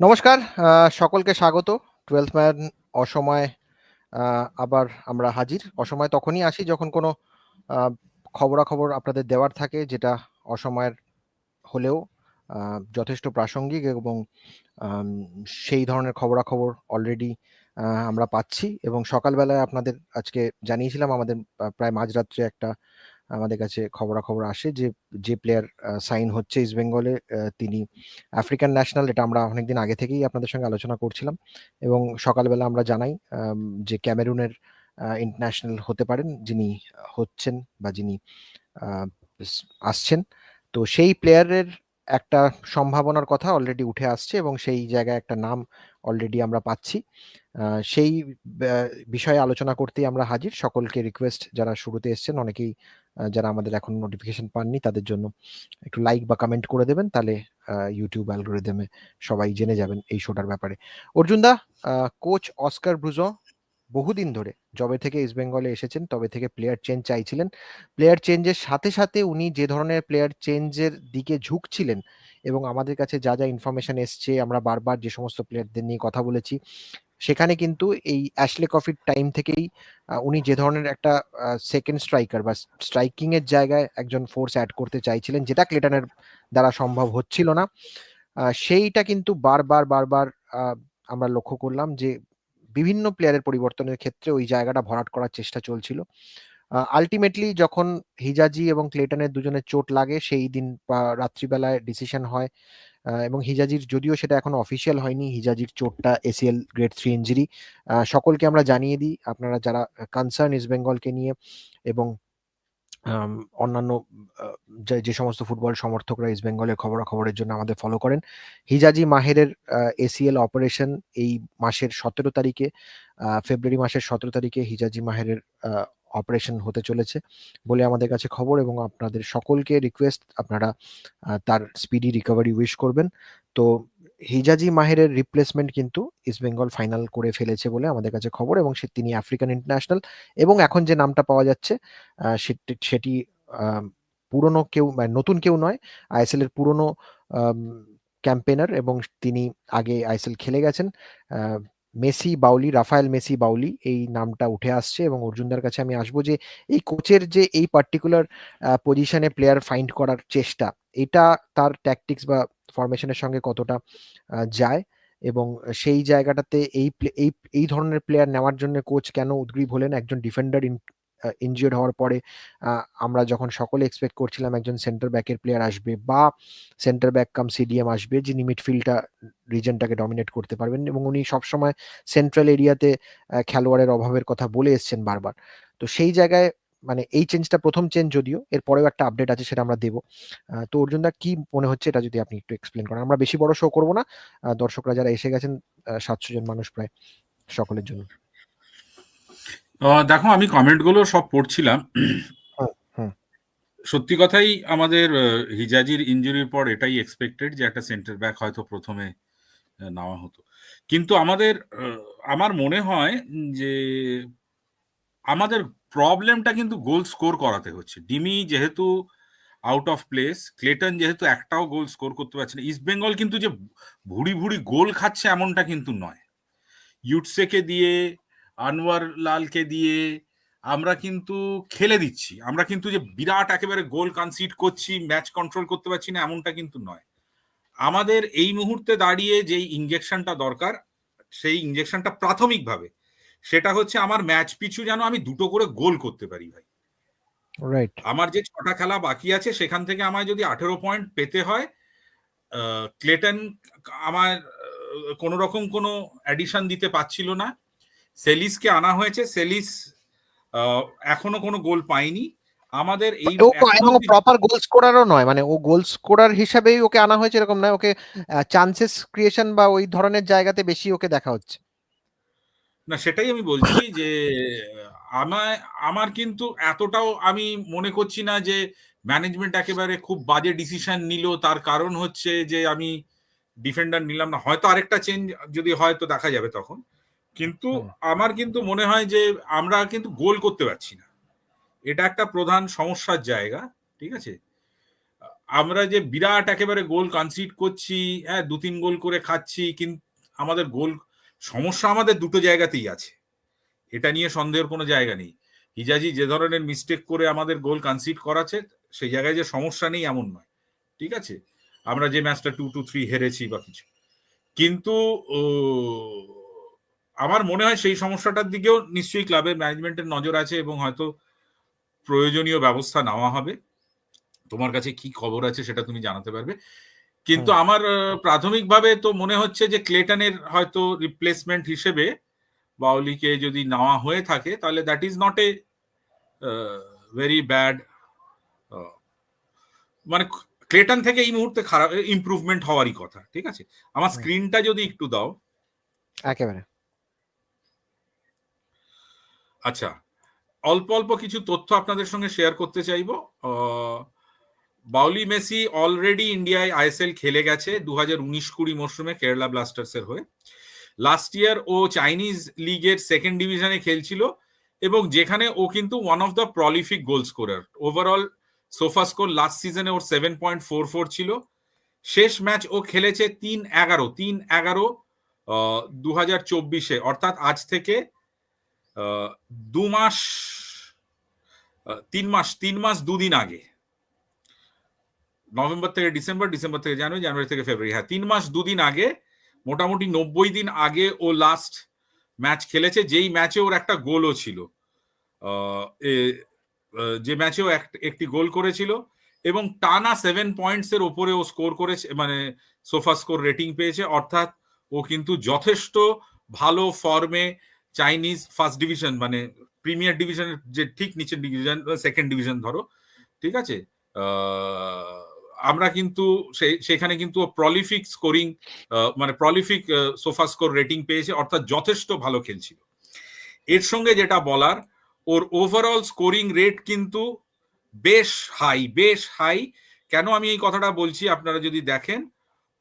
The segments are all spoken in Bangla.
নমস্কার সকলকে স্বাগত। টুয়েলথ ম্যান অসময় আবার আমরা হাজির। অসময় তখনই আসি যখন কোনো খবরাখবর আপনাদের দেওয়ার থাকে, যেটা অসময়ের হলেও যথেষ্ট প্রাসঙ্গিক এবং সেই ধরনের খবরাখবর অলরেডি আমরা পাচ্ছি। এবং সকালবেলায় আপনাদের আজকে জানিয়েছিলাম, আমাদের প্রায় মাঝরাত্রে একটা আমাদের কাছে খবরাখবর আসে যে যে প্লেয়ার সাইন হচ্ছে ইস্ট বেঙ্গলে তিনি আফ্রিকান ন্যাশনাল এটা আমরা অনেকদিন আগে থেকেই আপনাদের সঙ্গে আলোচনা করছিলাম এবং সকালবেলা আমরা জানাই যে ক্যামেরুনের ইন্টারন্যাশনাল হতে পারেন, যিনি হচ্ছেন বা যিনি আসছেন। তো সেই প্লেয়ারের একটা সম্ভাবনার কথা অলরেডি উঠে আসছে এবং সেই জায়গায় একটা নাম অলরেডি আমরা পাচ্ছি। সেই বিষয়ে আলোচনা করতেই আমরা হাজির। সকলকে রিকোয়েস্ট যারা শুরুতে এসেছেন, অনেকেই যারা আমাদের এখন নোটিফিকেশন পাননি, তাদের জন্য একটু লাইক বা কমেন্ট করে দেবেন, তাহলে ইউটিউব অ্যালগোরিদমে সবাই জেনে যাবেন এই শোটার ব্যাপারে। Arjun da coach Oscar Bruzon বহুদিন ধরে যবে থেকে ইস্ট বেঙ্গলে এসেছেন, তবে থেকে প্লেয়ার চেঞ্জ চাইছিলেন। প্লেয়ার চেঞ্জের সাথে সাথে উনি যে ধরনের প্লেয়ার চেঞ্জের দিকে ঝুঁকছিলেন এবং আমাদের কাছে যা যা ইনফরমেশন এসছে, আমরা বারবার যে সমস্ত প্লেয়ারদের নিয়ে কথা বলেছি সেখানে কিন্তু এই অ্যাশলে কফির টাইম থেকেই উনি যে ধরনের একটা সেকেন্ড স্ট্রাইকার বা স্ট্রাইকিং এর জায়গায় একজন ফোর্স অ্যাড করতে চাইছিলেন, যেটা ক্লেটনের দ্বারা সম্ভব হচ্ছিল না। সেইটা কিন্তু বারবার বারবার আমরা লক্ষ্য করলাম যে বিভিন্ন প্লেয়ারের পরিবর্তনের ক্ষেত্রে ওই জায়গাটা ভরাট করার চেষ্টা চলছিল। আলটিমেটলি যখন হিজাজি এবং ক্লেটনের দুজনের চোট লাগে, সেই দিন রাত্রিবেলায় ডিসিশন হয়। এবং হিজাজির যদিও সেটা এখনও অফিসিয়াল হয়নি, হিজাজির চোটটা এসিএল গ্রেড থ্রি ইঞ্জুরি সকলকে আমরা জানিয়ে দিই, আপনারা যারা কনসার্ন ইস্ট বেঙ্গলকে নিয়ে এবং অন্যান্য যে সমস্ত ফুটবল সমর্থকরা ইস্ট বেঙ্গলের খবরাখবরের জন্য আমাদের ফলো করেন, হিজাজি মাহেরের এসিএল অপারেশন এই মাসের সতেরো তারিখে ফেব্রুয়ারি মাসের সতেরো তারিখে হিজাজি মাহেরের অপারেশন হতে চলেছে বলে আমাদের কাছে খবর এবং আপনাদের সকলকে রিকোয়েস্ট আপনারা তার স্পিডি রিকভারি উইশ করবেন। তো হিজাজি মাহেরের রিপ্লেসমেন্ট কিন্তু ইস্ট বেঙ্গল ফাইনাল করে ফেলেছে বলে আমাদের কাছে খবর এবং সে তিনি আফ্রিকান ইন্টারন্যাশনাল এবং এখন যে নামটা পাওয়া যাচ্ছে সেটি পুরনো কেউ নতুন কেউ নয় আইএসএল এর পুরনো ক্যাম্পেনার এবং তিনি আগে আইএসএল খেলে গেছেন। মেসি বাউলি, রাফায়েল মেসি বাউলি এই নামটা উঠে আসছে এবং অর্জুনদার কাছে আমি আসব যে এই কোচের যে এই পার্টিকুলার পজিশনে প্লেয়ার ফাইন্ড করার চেষ্টা, এটা তার ট্যাকটিক্স বা ফরমেশনের সঙ্গে কতটা যায় এবং সেই জায়গাটাতে এই এই এই ধরনের প্লেয়ার নেওয়ার জন্য কোচ কেন উদ্গ্রীব হলেন? একজন ডিফেন্ডার ইনজিওর্ড হওয়ার পরে আমরা যখন সকলে এক্সপেক্ট করছিলাম একজন সেন্টার ব্যাকের প্লেয়ার আসবে বা সেন্টার ব্যাক কাম সিডিএম আসবে, যিনি মিডফিল্ডটা রিজনটাকে ডমিনেট করতে পারবেন এবং উনি সবসময় সেন্ট্রাল এরিয়াতে খেলোয়াড়ের অভাবের কথা বলে এসছেন বারবার। তো সেই জায়গায় মানে এই চেঞ্জটা প্রথম চেঞ্জ যদিও, এর পরেও একটা আপডেট আছে সেটা আমরা দেবো। তো তো অর্জুনদা কি মনে হচ্ছে এটা যদি আপনি একটু এক্সপ্লেন করেন? আমরা বেশি বড় শো করব না। দর্শকরা যারা এসে গেছেন সাতশো জন মানুষ প্রায় সকলের জন্য। দেখো আমি কমেন্টগুলো সব পড়ছিলাম। সত্যি কথাই আমাদের হিজাজির ইঞ্জুরির পর এটাই এক্সপেক্টেড যে একটা সেন্টার ব্যাক হয়তো প্রথমে নেওয়া হতো। কিন্তু আমাদের আমার মনে হয় যে আমাদের প্রবলেমটা কিন্তু গোল স্কোর করাতে হচ্ছে। ডিমি যেহেতু আউট অফ প্লেস ক্লেটন যেহেতু একটাও গোল স্কোর করতে পারছে না ইস্ট বেঙ্গল কিন্তু যে ভুড়ি ভুড়ি গোল খাচ্ছে এমনটা কিন্তু নয়। ইউটসেকে দিয়ে আনোয়ার লালকে দিয়ে আমরা কিন্তু খেলে দিচ্ছি। আমরা কিন্তু যে বিরাট একেবারে গোল কনসিড করছি ম্যাচ কন্ট্রোল করতে পারছি না এমনটা কিন্তু নয়। আমাদের এই মুহূর্তে দাঁড়িয়ে যেই ইঞ্জেকশনটা দরকার সেই ইঞ্জেকশনটা প্রাথমিকভাবে সেটা হচ্ছে আমার ম্যাচ পিছু যেন আমি দুটো করে গোল করতে পারি ভাই। রাইট আমার যে ছটা খেলা বাকি আছে সেখান থেকে আমায় যদি আঠেরো পয়েন্ট পেতে হয় ক্লেটন আমার কোন রকম কোনো অ্যাডিশন দিতে পারছিল না। সেলিসকে আনা হয়েছে সেলিস এখনও কোনো গোল পায়নি। আমাদের এই এবং প্রপার গোল স্কোরারও নয় মানে ও গোল স্কোরার হিসাবেই ওকে আনা হয়েছে এরকম নয় ওকে চান্সেস ক্রিয়েশন বা ওই ধরনের জায়গাতে বেশি ওকে দেখা হচ্ছে। না সেটাই আমি বলছি যে আমায় আমার কিন্তু এতটাও আমি মনে করছি না যে ম্যানেজমেন্ট একেবারে খুব বাজে ডিসিশন নিল। তার কারণ হচ্ছে যে আমি ডিফেন্ডার নিলাম না। হয়তো আরেকটা চেঞ্জ যদি হয় তো দেখা যাবে তখন। কিন্তু আমার কিন্তু মনে হয় যে আমরা কিন্তু গোল করতে পারছি না। এটা একটা প্রধান সমস্যার জায়গা ঠিক আছে? আমরা যে বিরাট একেবারে গোল কনসিড করছি হ্যাঁ দু তিন গোল করে খাচ্ছি কিন্তু আমাদের গোল সমস্যা আমাদের দুটো জায়গাতেই আছে। এটা নিয়ে সন্দেহের কোনো জায়গা নেই। হিজাজি যে ধরনের মিস্টেক করে আমাদের গোল কনসিড করাছে সেই জায়গায় যে সমস্যা নেই এমন নয় ঠিক আছে? আমরা যে ম্যাচটা টু টু থ্রি হেরেছি বা কিছু। কিন্তু আমার মনে হয় সেই সমস্যাটার দিকেও নিশ্চয়ই ক্লাবের ম্যানেজমেন্টের নজর আছে এবং হয়তো প্রয়োজনীয় ব্যবস্থা নেওয়া হবে। তোমার কাছে কি খবর আছে সেটা তুমি জানাতে পারবে। কিন্তু আমার প্রাথমিকভাবে তো মনে হচ্ছে যে ক্লেটনের হয়তো রিপ্লেসমেন্ট হিসেবে বাউলিকে যদি নেওয়া হয়ে থাকে তাহলে that is not a very bad মানে ক্লেটন থেকে এই মুহূর্তে খারাপ ইমপ্রুভমেন্ট হওয়ারই কথা ঠিক আছে? আমার স্ক্রিনটা যদি একটু দাও। একেবারে। আচ্ছা অল্প অল্প কিছু তথ্য আপনাদের সঙ্গে শেয়ার করতে চাইব। বাউলি মেসি অলরেডি ইন্ডিয়ায় আইএসএল খেলে গেছে দু হাজার উনিশ কুড়ি মরশুমে কেরালা ব্লাস্টার্সের হয়ে। লাস্ট ইয়ার ও চাইনিজ লিগের সেকেন্ড ডিভিশনে খেলছিল এবং যেখানে ও কিন্তু one of the prolific goal scorer overall so far score last সিজনে ওর সেভেন পয়েন্ট ফোর ফোর ছিল। শেষ ম্যাচ ও খেলেছে তিন এগারো তিন এগারো দু হাজার চব্বিশে। অর্থাৎ আজ থেকে দু মাস তিন মাস তিন মাস দুদিন আগে। নভেম্বর থেকে ডিসেম্বর ডিসেম্বর থেকে জানুয়ারি জানুয়ারি থেকে ফেব্রুয়ারি। হ্যাঁ তিন মাস দুদিন আগে, মোটামুটি নব্বই দিন আগে ও লাস্ট ম্যাচ খেলেছে, যেই ম্যাচে ওর একটা গোলও ছিল। যে ম্যাচেও এক- একটি গোল করেছিল এবং টানা সেভেন পয়েন্টস এর ওপরে ও স্কোর করেছে মানে সোফা স্কোর রেটিং পেয়েছে। অর্থাৎ ও কিন্তু যথেষ্ট ভালো ফর্মে চাইনিজ ফার্স্ট ডিভিশন মানে প্রিমিয়ার ডিভিশনের যে ঠিক নিচের ডিভিশন সেকেন্ড ডিভিশন ধরো, ঠিক আছে? আমরা কিন্তু সেখানে কিন্তু প্রলিফিক স্কোরিং মানে প্রলিফিক সোফা স্কোর রেটিং পেয়েছে, অর্থাৎ যথেষ্ট ভালো খেলছিল। এর সঙ্গে যেটা বলার, ওর ওভারঅল স্কোরিং রেট কিন্তু বেশ হাই বেশ হাই কেন আমি এই কথাটা বলছি, আপনারা যদি দেখেন,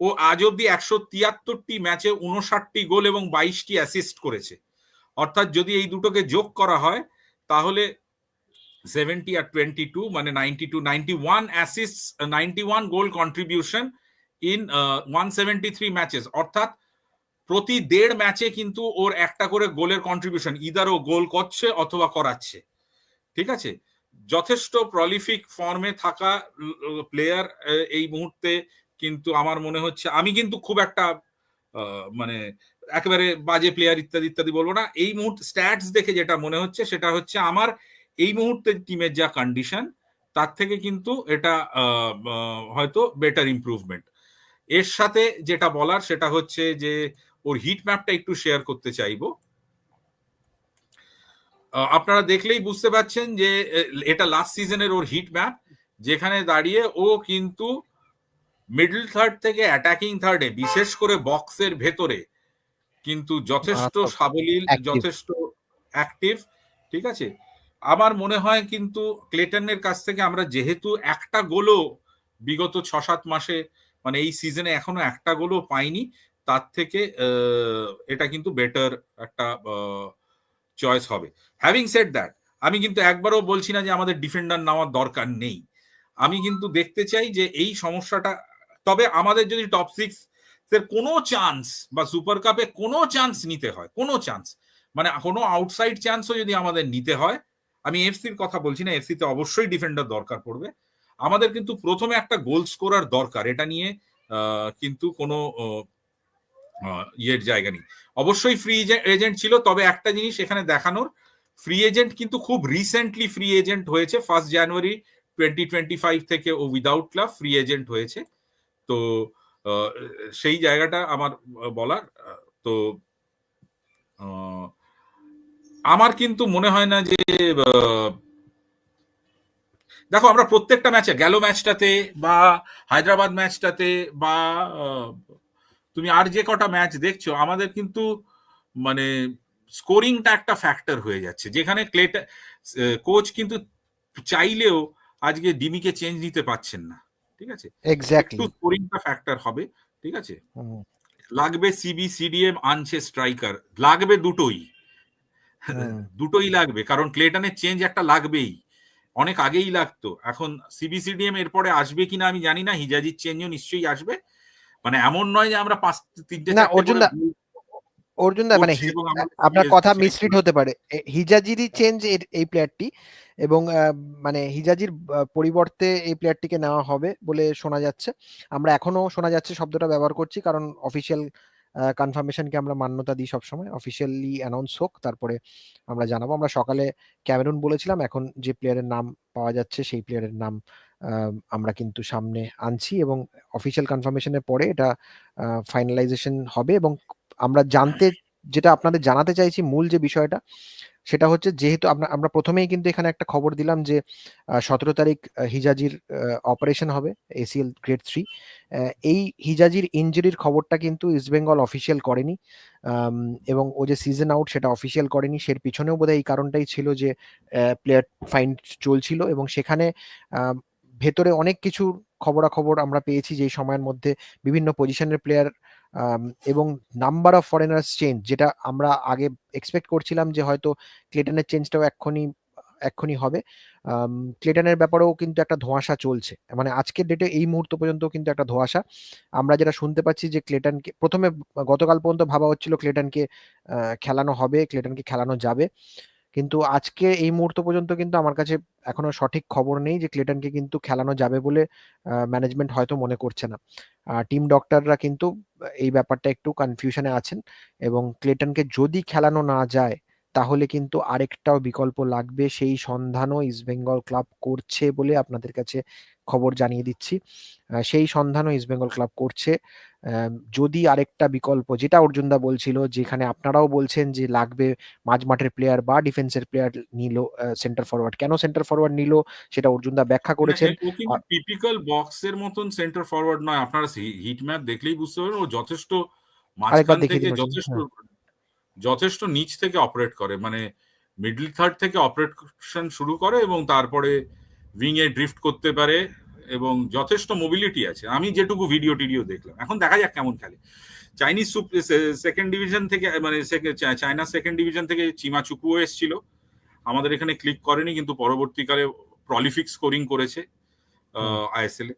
ও আজ অব্দি একশো তিয়াত্তরটি ম্যাচে উনষাটটি গোল এবং বাইশটি অ্যাসিস্ট করেছে। অর্থাৎ যদি এই দুটোকে যোগ করা হয়, তাহলে সেভেন্টি আর টোয়েন্টি টু মানে ninety two ninety one assist ninety one goal contribution in one seventy three matches অর্থাৎ প্রতি দেড় ম্যাচে কিন্তু ওর একটা করে গোলের কন্ট্রিবিউশন ইদার ও গোল করছে অথবা করাচ্ছে। ঠিক আছে? যথেষ্ট প্রলিফিক ফর্মে থাকা প্লেয়ার এই মুহূর্তে কিন্তু আমার মনে হচ্ছে, আমি কিন্তু খুব একটা মানে একেবারে বাজে প্লেয়ার ইত্যাদি ইত্যাদি বলব না। এই মুহূর্তে স্ট্যাটস দেখে যেটা মনে হচ্ছে, সেটা হচ্ছে আমার এই মুহূর্তে টিমের যা কন্ডিশন তার থেকে কিন্তু এটা হয়তো বেটার ইমপ্রুভমেন্ট এর সাথে যেটা বলার, সেটা হচ্ছে যে ওর হিট ম্যাপটা একটু শেয়ার করতে চাইব। আপনারা দেখলেই বুঝতে পারছেন যে এটা লাস্ট সিজনের ওর হিট ম্যাপ যেখানে দাঁড়িয়ে ও কিন্তু মিডল থার্ড থেকে অ্যাটাকিং থার্ডে বিশেষ করে বক্সের ভেতরে কিন্তু যথেষ্ট সাবলীল যথেষ্ট অ্যাক্টিভ ঠিক আছে? আমার মনে হয় কিন্তু ক্লেটনের কাছ থেকে আমরা যেহেতু একটা গোলও বিগত ছ সাত মাসে মানে এই সিজনে এখনও একটা গোলও পাইনি তার থেকে এটা কিন্তু বেটার একটা চয়েস হবে। হ্যাভিং সেড দ্যাট আমি কিন্তু একবারও বলছি না যে আমাদের ডিফেন্ডার নেওয়ার দরকার নেই। আমি কিন্তু দেখতে চাই যে এই সমস্যাটা তবে আমাদের যদি টপ সিক্স এর কোনো চান্স বা সুপার কাপে কোনো চান্স নিতে হয়, কোনো চান্স মানে কোনো আউটসাইড চান্সও যদি আমাদের নিতে হয়, আমি এফসির কথা বলছি না এফসিতে অবশ্যই ডিফেন্ডার দরকার পড়বে। আমাদের কিন্তু প্রথমে একটা গোল স্কোরার দরকার, এটা নিয়ে কিন্তু কোনো ইয়ের জায়গা নেই। অবশ্যই ফ্রি এজেন্ট ছিল, তবে একটা জিনিস এখানে দেখানোর ফ্রি এজেন্ট কিন্তু খুব রিসেন্টলি ফ্রি এজেন্ট হয়েছে first January twenty twenty five থেকে ও উইদাউট ক্লাব ফ্রি এজেন্ট হয়েছে। তো সেই জায়গাটা আমার বলার, তো আমার কিন্তু মনে হয় না যে দেখো আমরা প্রত্যেকটা ম্যাচে, গেল ম্যাচটাতে বা হায়দ্রাবাদ ম্যাচটাতে বা তুমি আর যে কটা ম্যাচ দেখছ, আমাদের কিন্তু মানে স্কোরিংটা একটা ফ্যাক্টর হয়ে যাচ্ছে। যেখানে ক্লেটা কোচ কিন্তু চাইলেও আজকে ডিমিকে চেঞ্জ নিতে পারছেন না। ঠিক আছে? এক্স্যাক্টলি স্কোরিংটা ফ্যাক্টর হবে ঠিক আছে? লাগবে সিবি সিডিএম আনছে স্ট্রাইকার লাগবে দুটোই। দুটোই লাগবে কারণ ক্লেটনের চেঞ্জ একটা লাগবেই। অনেক আগেই লাগতো। এখন সিবিসিডিএম এরপরে আসবে কিনা আমি জানি না হিজাজির চেঞ্জও নিশ্চয়ই আসবে। মানে এমন নয় যে আমরা পাঁচ তিনটে অর্জুন দা, মানে আপনার কথা মিসলিড হতে পারে। হিজাজিরই চেঞ্জ এই প্লেয়ারটি এবং মানে হিজাজির পরিবর্তে এই প্লেয়ারটিকে নেওয়া হবে বলে শোনা যাচ্ছে। আমরা এখনও শোনা যাচ্ছে শব্দটা ব্যবহার করছি কারণ অফিসিয়াল কনফার্মেশনকে আমরা মান্যতা দিই সবসময়। অফিসিয়ালি অ্যানাউন্স হোক তারপরে আমরা জানাব। আমরা সকালে ক্যামেরুন বলেছিলাম এখন যে প্লেয়ারের নাম পাওয়া যাচ্ছে সেই প্লেয়ারের নাম আমরা কিন্তু সামনে আনছি এবং অফিসিয়াল কনফার্মেশনের পরে এটা ফাইনালাইজেশন হবে এবং আমরা জানতে, যেটা আপনাদের জানাতে চাইছি মূল যে বিষয়টা, সেটা হচ্ছে যেহেতু আমরা আমরা প্রথমেই কিন্তু এখানে একটা খবর দিলাম যে সতেরো তারিখ হিজাজির অপারেশন হবে এসিএল গ্রেড থ্রি এই হিজাজির ইঞ্জুরির খবরটা কিন্তু ইস্টবেঙ্গল অফিসিয়াল করেনি এবং ও যে সিজন আউট সেটা অফিসিয়াল করেনি, সের পিছনেও বোধহয় এই কারণটাই ছিল যে প্লেয়ার ফাইন চলছিল এবং সেখানে ভেতরে অনেক কিছু খবরাখবর আমরা পেয়েছি যে সময়ের মধ্যে বিভিন্ন পজিশনের প্লেয়ার এবং নাম্বার অফ ফরেনার্স চেঞ্জ যেটা আমরা আগে এক্সপেক্ট করছিলাম যে হয়তো ক্লেটনের চেঞ্জটাও এক্ষুনি এক্ষুনি হবে। ক্লেটনের ব্যাপারেও কিন্তু একটা ধোঁয়াশা চলছে। মানে আজকের ডেটে এই মুহূর্ত পর্যন্ত কিন্তু একটা ধোঁয়াশা। আমরা যেটা শুনতে পাচ্ছি যে ক্লেটনকে প্রথমে গতকাল পর্যন্ত ভাবা হচ্ছিল ক্লেটনকে খেলানো হবে ক্লেটনকে খেলানো যাবে। কিন্তু আজকে এই মুহূর্ত পর্যন্ত কিন্তু আমার কাছে এখনও সঠিক খবর নেই যে ক্লেটনকে কিন্তু খেলানো যাবে বলে ম্যানেজমেন্ট হয়তো মনে করছে না। টিম ডক্টররা কিন্তু এই ব্যাপারটা একটু কনফিউশনে আছেন এবং ক্লেটনকে যদি খেলানো না যায়, তাহলে কিন্তু আরেকটাও বিকল্প লাগবে। সেই সন্ধানও ইস্টবেঙ্গল ক্লাব করছে বলে আপনাদের কাছে খবর জানিয়ে দিচ্ছি। সেই সন্ধানও ইস্টবেঙ্গল ক্লাব করছে। যদি আরেকটা বিকল্প যেটা অর্জুনদা বলছিল যেখানে আপনারাও বলছেন যে লাগবে মাঝ মাঠের প্লেয়ার বা ডিফেন্সের প্লেয়ার নিল সেন্টার ফরওয়ার্ড কেন সেন্টার ফরওয়ার্ড নিল সেটা অর্জুনদা ব্যাখ্যা করেছেন। টিপিক্যাল বক্সের মতন সেন্টার ফরওয়ার্ড নয়। আপনারা হিট ম্যাপ দেখলেই বুঝতে পারবেন ও যথেষ্ট মাঝখান থেকে যথেষ্ট হ্যাঁ। যথেষ্ট নিচ থেকে অপারেট করে। মানে মিডল থার্ড থেকে অপারেশন শুরু করে এবং তারপরে উইং এ ড্রিফট করতে পারে। এবং যথেষ্ট মোবিলিটি আছে। আমি যেটুকু ভিডিও টিডিও দেখলাম। এখন দেখা যাক কেমন খেলে। চাইনিজ সেকেন্ড ডিভিশন থেকে মানে চায়না সেকেন্ড ডিভিশন থেকে চিমা চুকুও এসেছিল। আমাদের এখানে ক্লিক করেনি কিন্তু পরবর্তীকালে প্রলিফিক স্কোরিং করেছে আইএসএল এ।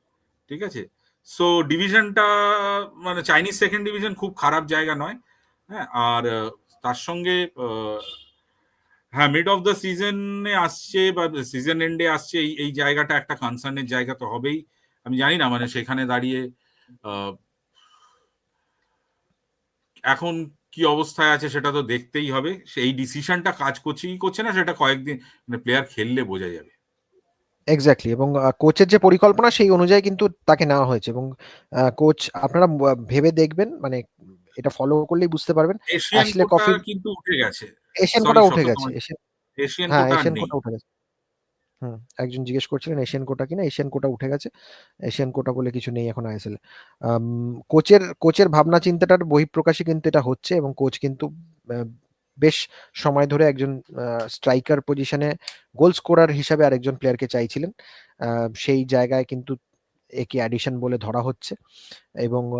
ঠিক আছে? সো ডিভিশনটা মানে চাইনিজ সেকেন্ড ডিভিশন খুব খারাপ জায়গা নয়। হ্যাঁ আর তার সঙ্গে হ্যাঁ মিড অফ দ্য সিজনে আসছে বা সিজন এন্ডে আসছে, এই এই জায়গাটা একটা কনসার্নের জায়গা তো হবেই। আমি জানি না মানে সেখানে দাঁড়িয়ে এখন কি অবস্থায় আছে সেটা তো দেখতেই হবে। সেই ডিসিশনটা কাজ করছে কি করছে না, সেটা কয়েকদিন মানে প্লেয়ার খেললে বোঝা যাবে। এক্স্যাক্টলি এবং কোচের যে পরিকল্পনা সেই অনুযায়ী কিন্তু তাকে নেওয়া হয়েছে এবং কোচ আপনারা ভেবে দেখবেন মানে এটা ফলো করলেই বুঝতে পারবেন। কোটা কফি- কিন্তু উঠে গেছে। এশিয়ান কোটা উঠে গেছে এশিয়ান এশিয়ান হ্যাঁ কোটা এশিয়ান কোটা উঠে গেছে। হুম একজন জিজ্ঞেস করছিলেন এশিয়ান কোটা কিনা? এশিয়ান কোটা উঠে গেছে। এশিয়ান কোটা বলে কিছু নেই এখন আইএসএল কোচের কোচের ভাবনা চিন্তাটার বহিঃপ্রকাশে কিন্তু এটা হচ্ছে এবং কোচ কিন্তু বেশ সময় ধরে একজন স্ট্রাইকার পজিশনে গোল স্কোরার হিসাবে আরেকজন প্লেয়ারকে চাইছিলেন। আহ, সেই জায়গায় কিন্তু একে অ্যাডিশন বলে ধরা হচ্ছে। এবং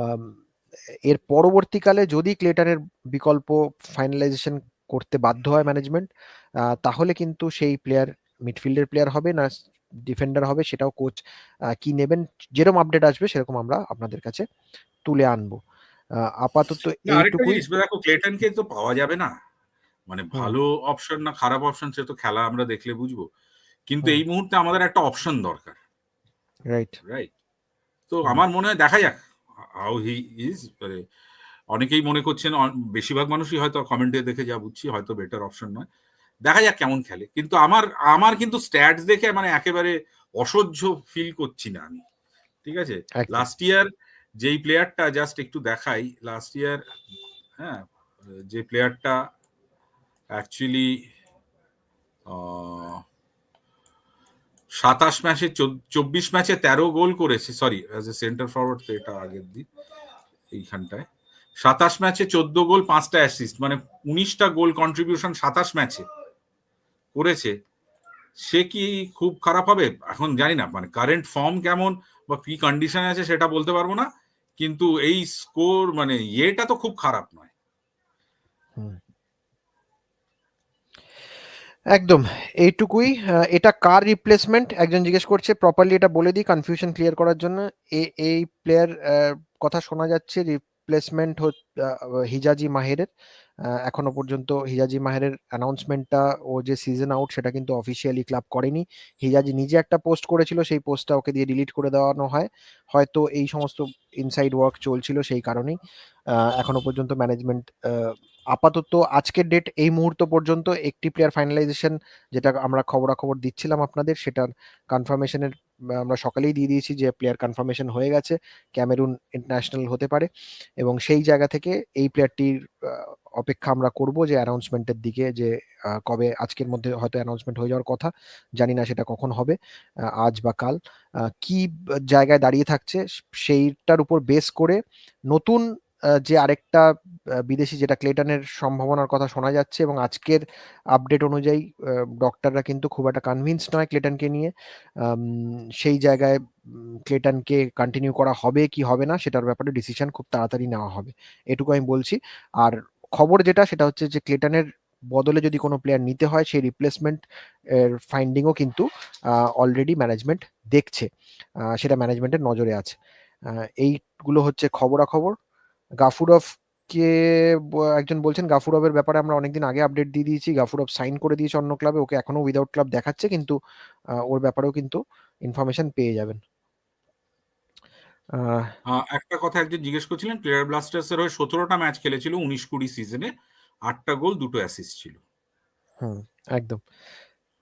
এর পরবর্তীকালে যদি ক্লেটারের বিকল্প ফাইনালাইজেশন করতে বাধ্য হয় ম্যানেজমেন্ট তাহলে কিন্তু সেই প্লেয়ার মিডফিল্ডের প্লেয়ার হবে না ডিফেন্ডার হবে সেটাও কোচ কি নেবেন যেরকম আপডেট আসবে সেরকম আমরা আপনাদের কাছে তুলে আনব। আপাতত এইটুকুই। দেখো ক্লেটনকে তো পাওয়া যাবে না। মানে ভালো অপশন না খারাপ অপশন সে তো খেলা আমরা দেখলে বুঝব। কিন্তু এই মুহূর্তে আমাদের একটা অপশন দরকার। রাইট রাইট তো আমার মনে হয় দেখা যাক। হাউ হি ইজ মানে অনেকেই মনে করছেন বেশিরভাগ মানুষই হয়তো কমেন্টে দেখে যা বুঝছি হয়তো বেটার অপশন নয়। দেখা যাক কেমন খেলে। কিন্তু আমার আমার কিন্তু স্ট্যাটস দেখে মানে একেবারে অসহ্য ফিল করছি না আমি। ঠিক আছে? লাস্ট ইয়ার যেই প্লেয়ারটা জাস্ট একটু দেখাই লাস্ট ইয়ার হ্যাঁ যে প্লেয়ারটা অ্যাকচুয়ালি সাতাশ ম্যাচে চব্বিশ ম্যাচে তেরো গোল করেছে sorry as a centre forward তো এটা আগের দিন, এইখানটায়। সাতাশ ম্যাচে চোদ্দ গোল, পাঁচটা অ্যাসিস্ট মানে উনিশটা গোল কন্ট্রিবিউশন সাতাশ ম্যাচে করেছে। সে কি খুব খারাপ হবে? এখন জানি না মানে কারেন্ট ফর্ম কেমন বা কি কন্ডিশনে আছে সেটা বলতে পারব না, কিন্তু এই স্কোর মানে ইয়েটা তো খুব খারাপ নয়। একদম, এইটুকুই। এটা কার রিপ্লেসমেন্ট একজন জিজ্ঞেস করছে প্রপারলি এটা বলে দিই কনফিউশন ক্লিয়ার করার জন্য। এই প্লেয়ার কথা শোনা যাচ্ছে রিপ্লেসমেন্ট হিজাজি মাহেরের। এখনও পর্যন্ত হিজাজি মাহেরের অ্যানাউন্সমেন্টটা ও যে সিজন আউট সেটা কিন্তু অফিসিয়ালি ক্লাব করেনি। হিজাজি নিজে একটা পোস্ট করেছিল, সেই পোস্টটা ওকে দিয়ে ডিলিট করে দেওয়ানো হয়। হয়তো এই সমস্ত ইনসাইড ওয়ার্ক চলছিল সেই কারণেই। এখনও পর্যন্ত ম্যানেজমেন্ট আপাতত আজকের ডেট এই মুহূর্ত পর্যন্ত একটি প্লেয়ার ফাইনালাইজেশন যেটা আমরা খবরাখবর দিচ্ছিলাম আপনাদের, সেটার কনফার্মেশনের আমরা সকালেই দিয়ে দিয়েছি যে প্লেয়ার কনফার্মেশন হয়ে গেছে, ক্যামেরুন ইন্টারন্যাশনাল হতে পারে এবং সেই জায়গা থেকে এই প্লেয়ারটির অপেক্ষা আমরা করব যে অ্যানাউন্সমেন্টের দিকে যে কবে আজকের মধ্যে হয়তো অ্যানাউন্সমেন্ট হয়ে যাওয়ার কথা, জানি না সেটা কখন হবে আজ বা কাল কি জায়গায় দাঁড়িয়ে থাকছে, সেইটার উপর বেস করে নতুন যে আরেকটা বিদেশি যেটা ক্লেটনের সম্ভাবনার কথা শোনা যাচ্ছে এবং আজকের আপডেট অনুযায়ী ডক্টররা কিন্তু খুব একটা কনভিন্স নয় ক্লেটনকে নিয়ে। সেই জায়গায় ক্লেটনকে কন্টিনিউ করা হবে কি হবে না সেটার ব্যাপারে ডিসিশন খুব তাড়াতাড়ি নেওয়া হবে। এটুকু আমি বলছি। আর খবর যেটা, সেটা হচ্ছে যে ক্লেটনের বদলে যদি কোনো প্লেয়ার নিতে হয়, সেই রিপ্লেসমেন্ট এর ফাইন্ডিংও কিন্তু অলরেডি ম্যানেজমেন্ট দেখছে। সেটা ম্যানেজমেন্টের নজরে আছে। এইগুলো হচ্ছে খবরাখবর। গাফুরফ কে একজন বলছেন গাফুরবের ব্যাপারে আমরা অনেকদিন আগে আপডেট দিয়ে দিয়েছি। গাফুরব সাইন করে দিয়েছে অন্য ক্লাবে ওকে এখনও উইদাউট ক্লাব দেখাচ্ছে কিন্তু ওর ব্যাপারেও কিন্তু ইনফরমেশন পেয়ে যাবেন। একটা কথা একজন জিজ্ঞেস করছিলেন প্লেয়ার ব্লাস্টার্সের হয়ে সতেরোটা ম্যাচ খেলেছিল উনিশ কুড়ি সিজনে আটটা গোল দুটো অ্যাসিস্ট ছিল। হুম একদম।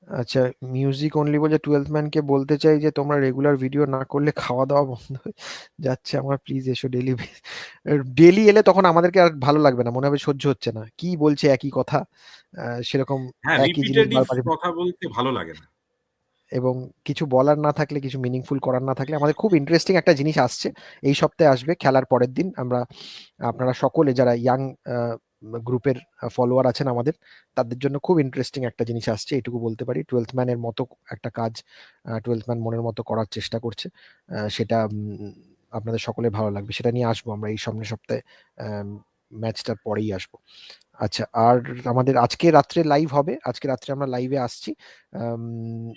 আচ্ছা মিউজিক অনলি বলে টুয়েলথ ম্যানকে বলতে চাই যে তোমরা রেগুলার ভিডিও না করলে খাওয়া দাওয়া বন্ধ হয়ে যাচ্ছে। আমার প্লিজ এসো ডেলি ডেলি এলে তখন আমাদেরকে আর ভালো লাগবে না মনে হবে সহ্য হচ্ছে না। কি বলছে একই কথা সেরকম হ্যাঁ একই জিনিস কথা বলতে ভালো লাগে না। এবং কিছু বলার না থাকলে কিছু মিনিংফুল করার না থাকলে আমাদের খুব ইন্টারেস্টিং একটা জিনিস আসছে। এই সপ্তাহে আসবে খেলার পরের দিন। আমরা আপনারা সকলে যারা ইয়াং গ্রুপের ফলোয়ার আছেন আমাদের, তাদের জন্য খুব ইন্টারেস্টিং একটা জিনিস আসছে, এটুকু বলতে পারি। টুয়েলথ ম্যানের মতো একটা কাজ টুয়েলথ ম্যান মনের মতো করার চেষ্টা করছে সেটা আপনাদের সকলে ভালো লাগবে। সেটা নিয়ে আসব আমরা এই সামনের সপ্তাহে ম্যাচটার পরেই আসব। আচ্ছা আর আমাদের আজকে রাত্রে লাইভ হবে। আজকে রাত্রে আমরা লাইভে আসছি।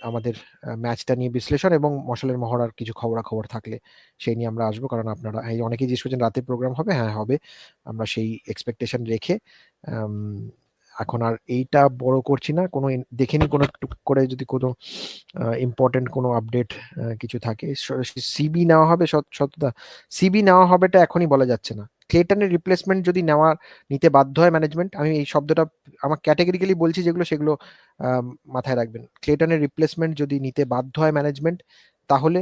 আমাদের ম্যাচটা নিয়ে বিশ্লেষণ এবং মশালের মহড়ার কিছু খবরাখবর থাকলে সেই নিয়ে আমরা আসব। কারণ আপনারা, এই অনেকেই জিজ্ঞেস করছেন রাতে প্রোগ্রাম হবে? হ্যাঁ হবে। আমরা সেই এক্সপেকটেশন রেখে এখন আর এইটা বড় করছি না। কোনো ইন- দেখে নি কোনো টুক করে যদি কোনো ইম্পর্টেন্ট কোনো আপডেট কিছু থাকে। সিবি নেওয়া হবে, সত- সততা। সিবি নেওয়া হবেটা এখনই বলা যাচ্ছে না। ক্লেটনের রিপ্লেসমেন্ট যদি নেওয়া, নিতে বাধ্য হয় ম্যানেজমেন্ট আমি এই শব্দটা আমার ক্যাটেগরিক্যালি বলছি যেগুলো সেগুলো মাথায় রাখবেন। ক্লেটনের রিপ্লেসমেন্ট যদি নিতে বাধ্য হয় ম্যানেজমেন্ট তাহলে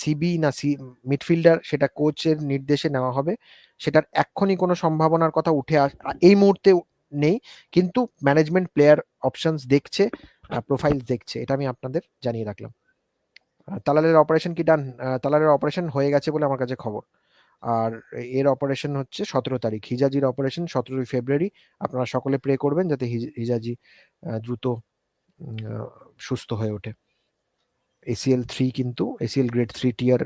সিবি না সি মিডফিল্ডার সেটা কোচের নির্দেশে নেওয়া হবে। সেটার এক্ষুনি কোনো সম্ভাবনার কথা উঠে আস, এই মুহূর্তে নেই, কিন্তু ম্যানেজমেন্ট প্লেয়ার অপশনস দেখছে প্রোফাইল দেখছে। এটা আমি আপনাদের জানিয়ে রাখলাম। তালালের অপারেশন কি ডান তালালের অপারেশন হয়ে গেছে বলে আমার কাছে খবর। আর এর অপারেশন হচ্ছে সতেরো তারিখ। হিজাজির অপারেশন সতেরোই ফেব্রুয়ারি আপনারা সকলে প্রে করবেন যাতে হিজ- হিজাজি দ্রুত সুস্থ হয়ে ওঠে। এসিএল থ্রি কিন্তু এসিএল গ্রেড থ্রি টিয়ার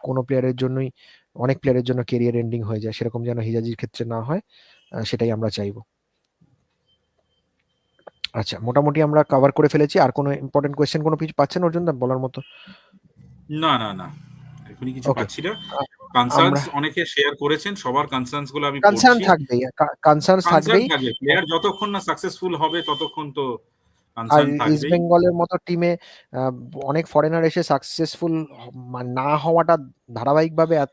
কোনো প্লেয়ারের জন্যই অনেক প্লেয়ারের জন্য কেরিয়ার এন্ডিং হয়ে যায়। সেরকম যেন হিজাজির ক্ষেত্রে না হয় সেটাই আমরা চাইব। আচ্ছা মোটামুটি আমরা কভার করে ফেলেছি। আর কোনো ইম্পর্টেন্ট কোয়েশ্চেন কোনো কিছু পাচ্ছেন অর্জুন দা বলার মতো? না না না। এখনই কিছু পাচ্ছি না। আ- কনসার্নস অনেকে শেয়ার করেছেন সবার কনসার্নসগুলো আমি কনসার্ন পড়ছি। থাকবেই কনসার্ন কনসার্ন থাকবেই। থাকবে। প্লেয়ার যতক্ষণ না সাকসেসফুল হবে ততক্ষণ তো আর ইস্ট বেঙ্গলের মতো টিমে অনেক ফরেনার এসে সাকসেসফুল না হওয়াটা ধারাবাহিকভাবে এত-।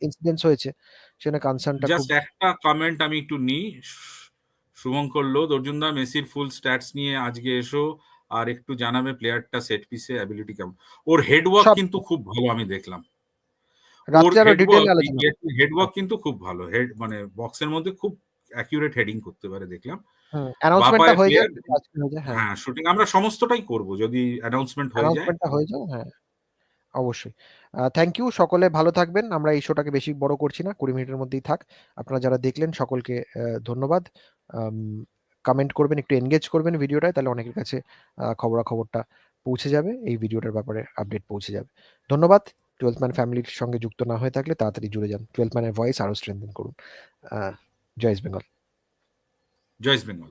ইনসিডেন্টস হয়েছে সেখানে কনসার্নটা জাস্ট একটা কমেন্ট আমি একটু নিই। শুভঙ্কর লোদ অর্জুনদা মেসির ফুল স্ট্যাটস নিয়ে আজকে এসো আর একটু জানাবে প্লেয়ারটা সেট পিসে অ্যাবিলিটি কেমন। ওর হেডওয়ার্ক সব- কিন্তু খুব ভালো আমি দেখলাম ওর রাত্রে আরও ডিটেল আলোচনা হেডওয়ার্ক কিন্তু খুব ভালো। হেড মানে বক্সের মধ্যে খুব অ্যাকিউরেট হেডিং করতে পারে দেখলাম। অ্যানাউন্সমেন্টটা হয়ে যায় আজকে হয়ে শুটিং আমরা সমস্তটাই করব যদি অ্যানাউন্সমেন্ট হয়ে যায়। হয়ে যায় হ্যাঁ অবশ্যই। থ্যাংক ইউ সকলে ভালো থাকবেন। আমরা এই শোটাকে বেশি বড় করছি না কুড়ি মিনিটের মধ্যেই থাক। আপনারা যারা দেখলেন সকলকে ধন্যবাদ। কমেন্ট করবেন একটু এনগেজ করবেন ভিডিওটায় তাহলে অনেকের কাছে খবরাখবরটা পৌঁছে যাবে এই ভিডিওটার ব্যাপারে আপডেট পৌঁছে যাবে। ধন্যবাদ। টুয়েলথ ম্যান ফ্যামিলির সঙ্গে যুক্ত না হয়ে থাকলে তাড়াতাড়ি জুড়ে যান। টুয়েলথ ম্যানের ভয়েস আরও স্ট্রেংথেন করুন। জয়েস জয় বেঙ্গল। জয়েস বেঙ্গল।